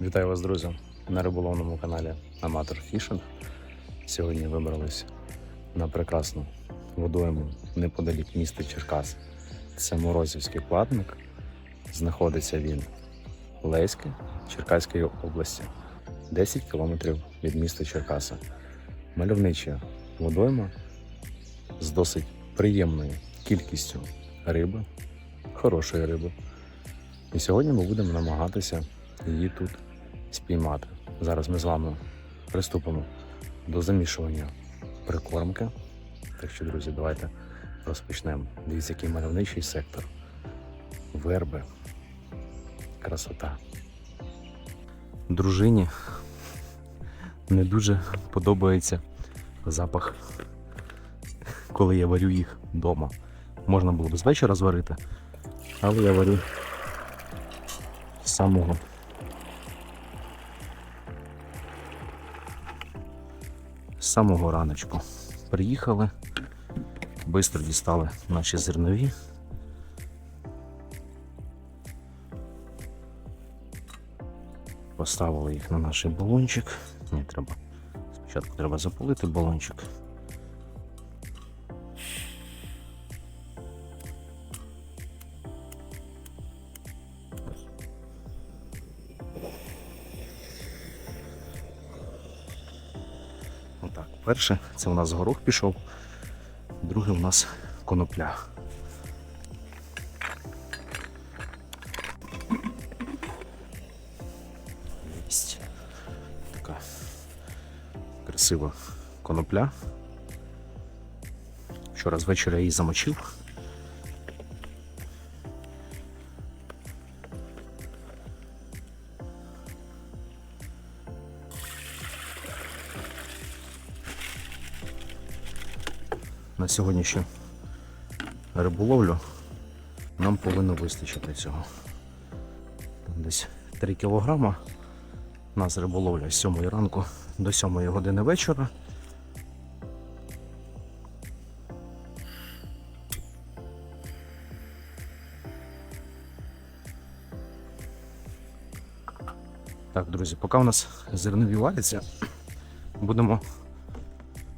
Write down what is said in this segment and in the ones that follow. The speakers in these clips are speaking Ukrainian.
Вітаю вас, друзі, на риболовному каналі Аматор Фішинг. Сьогодні вибрались на прекрасну водойму неподалік міста Черкас. Це Морозівський платник. Знаходиться він в Леське Черкаської області, 10 кілометрів від міста Черкаса. Мальовнича водойма з досить приємною кількістю риби, хорошої риби. І сьогодні ми будемо намагатися її тут спіймати. Зараз ми з вами приступимо до замішування прикормки. Так що, друзі, давайте розпочнемо. Дивіться, який мальовничий сектор. Верби. Красота. Дружині не дуже подобається запах, коли я варю їх вдома. Можна було б з вечора зварити, але я варю з самого самого раночку. Приїхали, швидко дістали наші зернові. Поставили їх на наш балончик. Ні, треба. Спочатку треба запалити балончик. Перше, це у нас горох пішов, друге у нас конопля. Єсть. Така красива конопля. Вчора з вечора я її замочив. Сьогоднішню риболовлю нам повинно вистачити цього. Там Десь 3 кілограма. Нас риболовля з 7 ранку до 7 години вечора. Так, друзі, поки у нас зернові валяться, будемо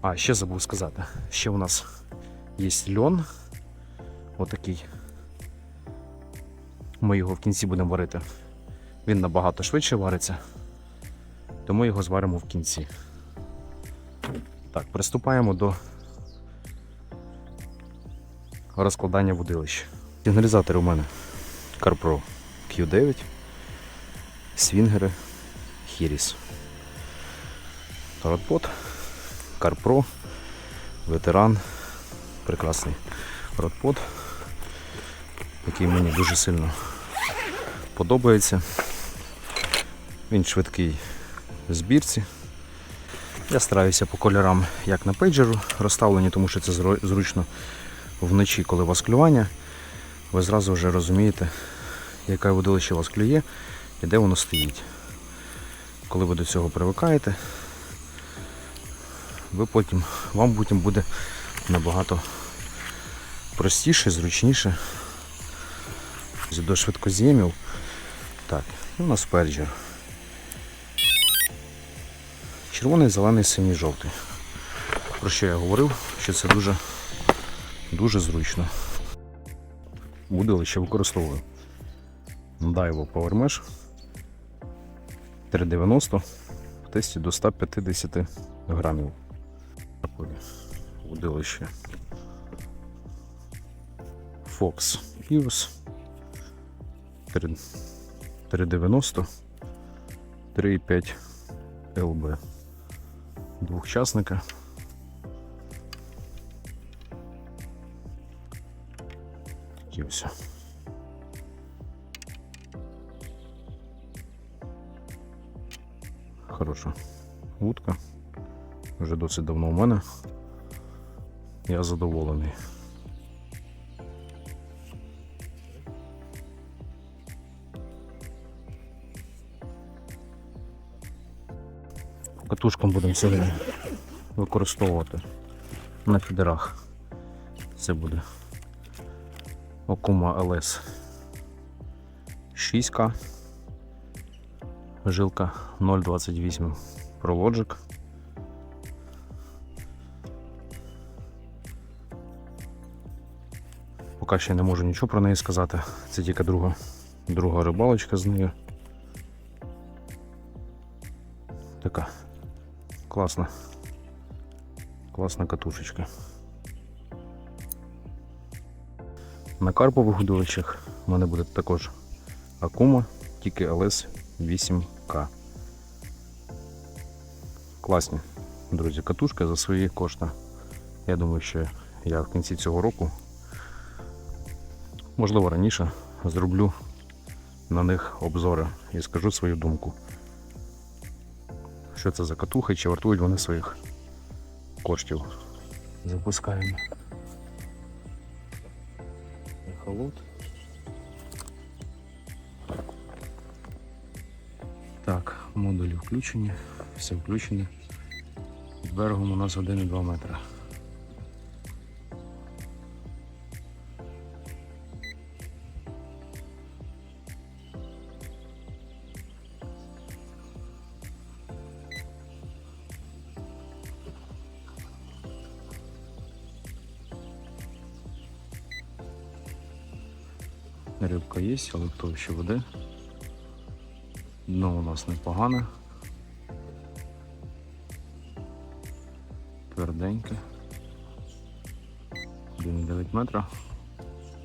а, ще забув сказати. Ще у нас є льон. Отакий. Ми його в кінці будемо варити. Він набагато швидше вариться, тому його зваримо в кінці. Так, приступаємо до розкладання будилища. Сигналізатори у мене CarPro Q9, свінгери, Хіріс. Ротпот. Карпро, ветеран, прекрасний родпод, який мені дуже сильно подобається. Він швидкий в збірці. Я стараюся по кольорам, як на пейджеру розставлені, тому що це зручно вночі, коли у вас клювання. Ви зразу вже розумієте, яке водилище у вас клює і де воно стоїть. Коли ви до цього привикаєте, ви потім, вам потім буде набагато простіше, зручніше. До швидкоз'ємів. Так, і у нас перджер. Червоний, зелений, синій, жовтий. Про що я говорив, що це дуже, дуже зручно. Будилище використовую. Daiwa Power Mesh 390 в тесті до 150 грамів. Удилище. Fox EOS 3- 390 3,5 LB. Двухчасника. Такі ось. Хороша вудка. Вже досить давно у мене. Я задоволений. Катушком будемо сьогодні використовувати на фідерах. Це буде Окума LS 6К Жилка 0,28 прологик. Поки ще не можу нічого про неї сказати. Це тільки друга, друга рибалочка з нею. Така класна. Класна катушечка. На карпових удовичах в мене буде також Акума, тільки LS 8К. Класні, друзі, катушки за свої кошти. Я думаю, що я в кінці цього року, можливо раніше, зроблю на них обзори і скажу свою думку. Що це за катухи, чи вартують вони своїх коштів. Запускаємо. Ехолот. Так, модулі включені, все включено. З берегом у нас 1,2 метра. Рибка є, але то ще води. Дно у нас непогане. Тверденьке. 1,9 метра.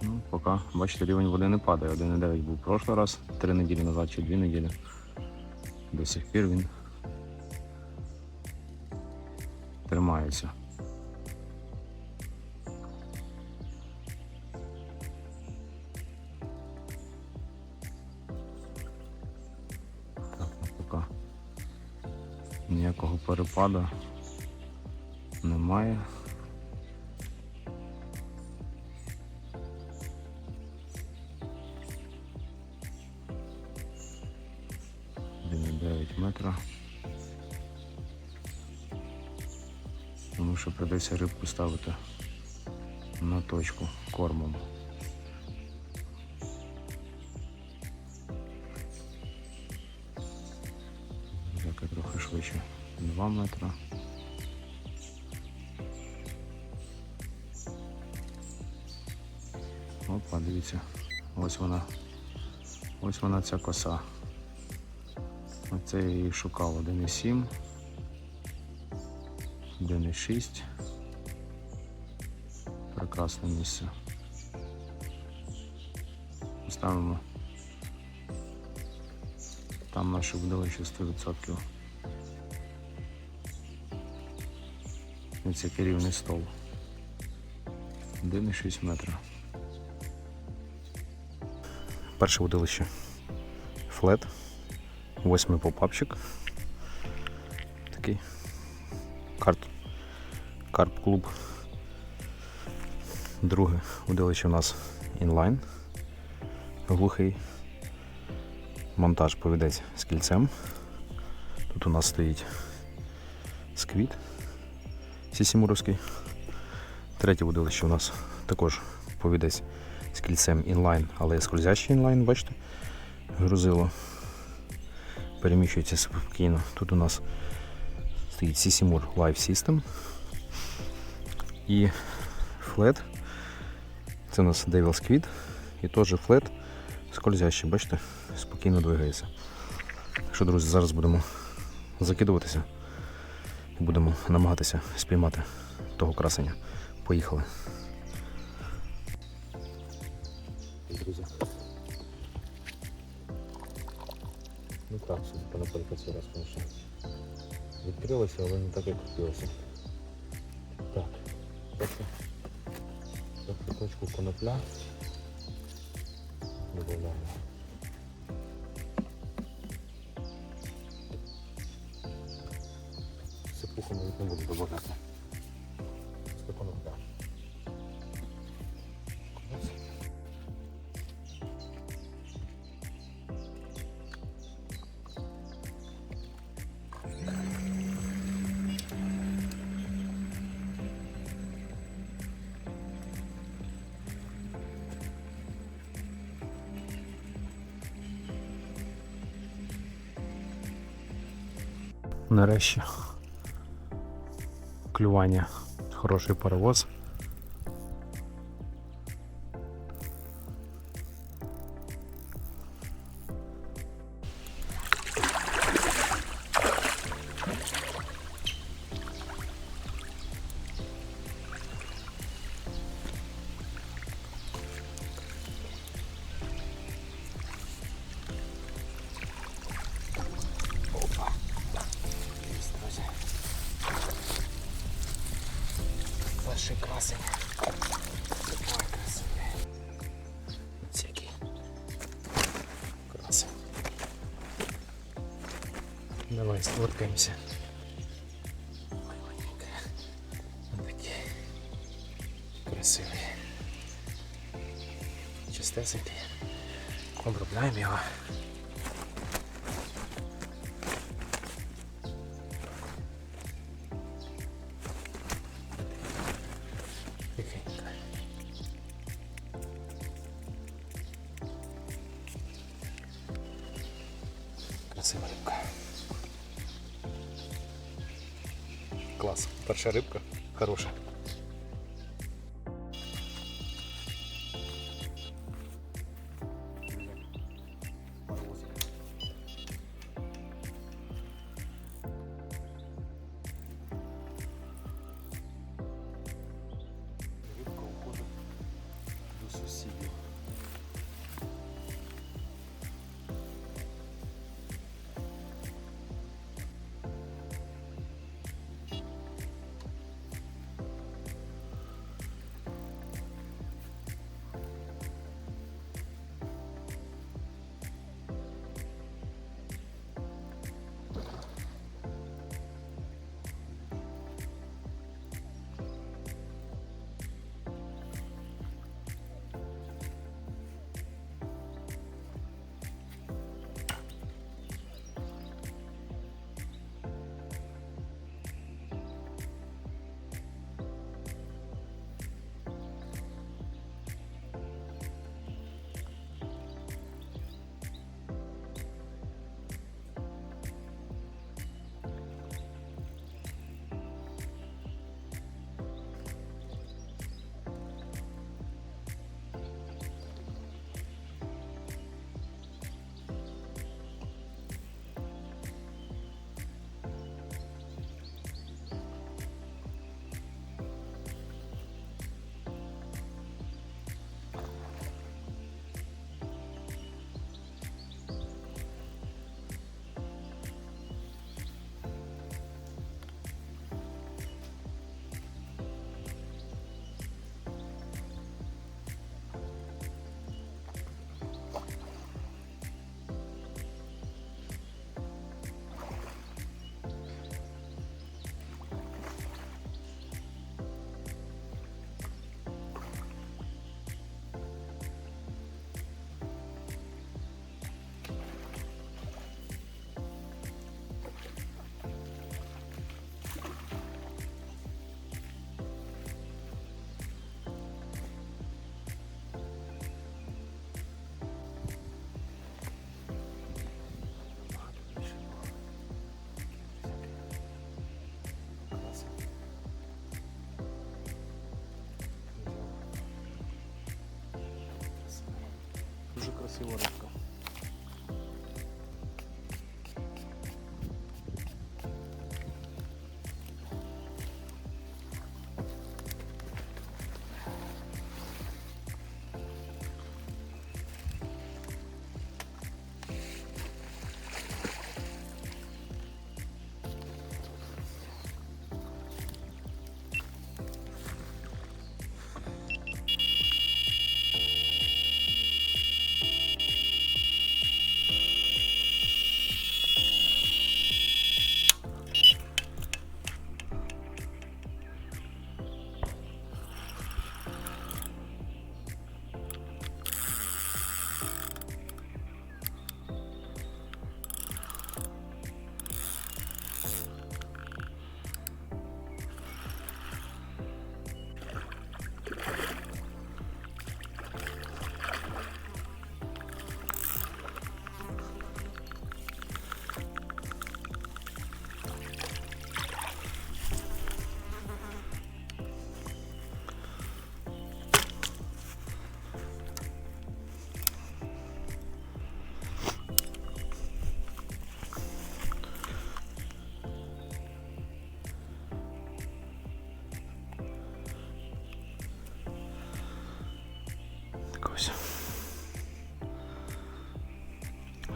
Ну, поки, бачите, рівень води не падає. 1,9 був прошлий раз, 3 неділі назад чи 2 неділі. До сих пір він тримається. Ніякого немає. Метра. Тому що придеться рибку ставити на точку кормом. 2 метра. Опа, дивіться. Ось вона. Ось вона ця коса. Оце я її шукав 1,7. 1,6. Прекрасне місце. Ставимо там наше вдалище 100%. Це керівний стол. 1,6 метра. Перше водилище. Флет. Восьмий попапчик. Такий. Карп клуб. Друге водилище у нас інлайн. Глухий. Монтаж повідець з кільцем. Тут у нас стоїть сквіт сісімуровський. Третє водилище у нас також повідець з кільцем інлайн, але скользящий інлайн, бачите, грузило. Переміщується спокійно. Тут у нас стоїть Сісімур Live System і флет. Це у нас Devil Squid і теж флет скользящий, бачите, спокійно двигається. Що, друзі, зараз будемо закидуватися будемо намагатися спіймати того красення. Поїхали. Друзі. Ну так, собі наприклад, цей раз, звісно. Відкрилося, але не так, як хотілося. Так, трохи точку конопля. Додаємо. тому їх не буду додавати. Нарешті клювання. Хороший паровоз. Красень. Ой. Красень. Давай сфоткаємося. Ой, маленька. Ось такий. Красивий. Чистесенький. Обробляємо його. Дуже красива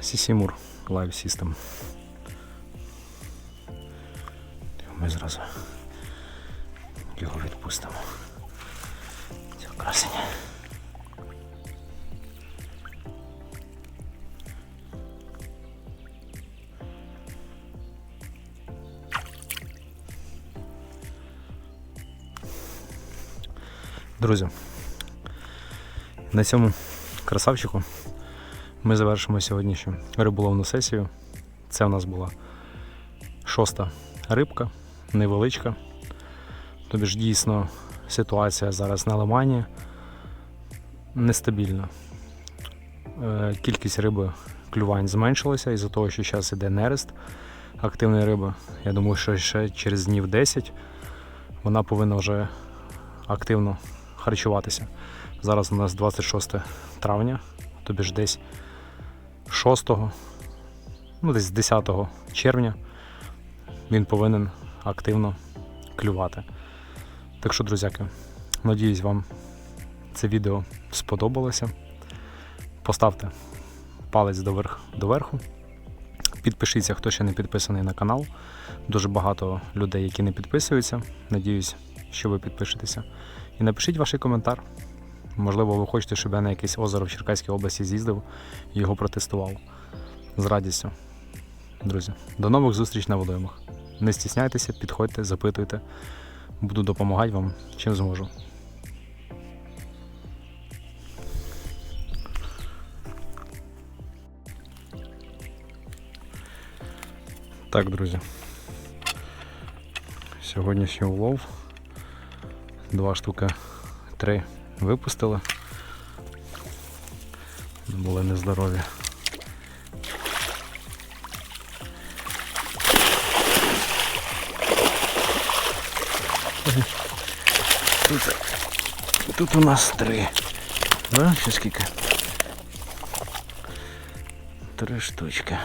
Сісімур Live System. Ми зразу його відпустимо. Цього красення. Друзі, на цьому красавчику ми завершимо сьогоднішню риболовну сесію. Це у нас була шоста рибка, невеличка. Тобі ж дійсно ситуація зараз на лимані нестабільна. Е, Кількість риби клювань зменшилася із-за того, що зараз іде нерест активної риби. Я думаю, що ще через днів 10 вона повинна вже активно харчуватися. Зараз у нас 26 травня, тобі ж десь 6, ну десь 10 червня він повинен активно клювати. Так що, друзяки, надіюсь, вам це відео сподобалося. Поставте палець доверх, доверху. Підпишіться, хто ще не підписаний на канал. Дуже багато людей, які не підписуються. Надіюсь, що ви підпишетеся. І напишіть ваш коментар. Можливо, ви хочете, щоб я на якесь озеро в Черкаській області з'їздив і його протестував. З радістю. Друзі, до нових зустріч на водоймах. Не стісняйтеся, підходьте, запитуйте. Буду допомагати вам, чим зможу. Так, друзі. Сьогоднішній улов. Два штуки, три випустили. Були нездорові. Тут, тут у нас три. Да? Ще скільки? Три штучки.